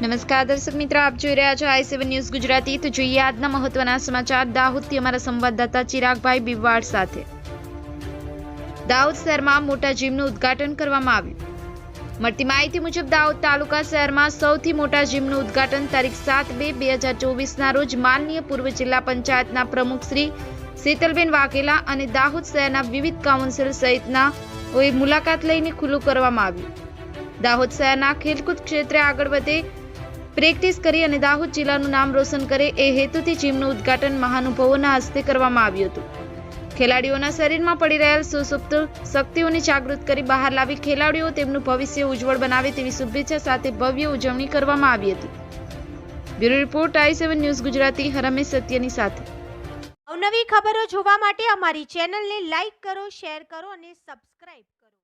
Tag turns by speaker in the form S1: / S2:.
S1: નમસ્કાર, દર્શક મિત્રો, આપ જોઈ રહ્યા છો આઈ સેવન ન્યૂઝ ગુજરાતી. તો જોઈએ આજના મહત્વના સમાચાર. દાહોદથી અમારા સંવાદદાતા ચિરાગભાઈ બિવાડ સાથે. દાહોદ શહેરમાં મોટા જીમનું ઉદ્ઘાટન કરવામાં આવ્યું. મળતી માહિતી મુજબ, દાહોદ તાલુકા શહેરમાં સૌથી મોટા જીમનું ઉદ્ઘાટન તારીખ સાત બે બે હજાર ચોવીસના રોજ માનનીય પૂર્વ જિલ્લા પંચાયતના પ્રમુખ શ્રી શીતલબેન વાઘેલા અને દાહોદ શહેરના વિવિધ કાઉન્સિલ સહિતના ઓએ મુલાકાત લઈને ખુલ્લું કરવામાં આવ્યું. દાહોદ શહેરના ખેલકૂદ ક્ષેત્રે આગળ વધે પ્રેક્ટિસ કરી અને દાહોદ જિલ્લાનું નામ રોશન કરે એ હેતુથી જીમનું ઉદ્ઘાટન મહાનુભાવોના હસ્તે કરવામાં આવ્યું હતું. ખેલાડીઓના શરીરમાં પડી રહેલ સુસુપ્ત શક્તિઓને જાગૃત કરી બહાર લાવી ખેલાડીઓ તેમનું ભવિષ્ય ઉજ્જવળ બનાવે તેવી શુભેચ્છા સાથે ભવ્ય ઉજવણી કરવામાં આવી હતી. Bureau report I seven news Gujarati, Harmesh સત્યની સાથે.
S2: અવનવી ખબરો જોવા માટે અમારી ચેનલને લાઈક કરો, શેર કરો અને સબસ્ક્રાઇબ કરો.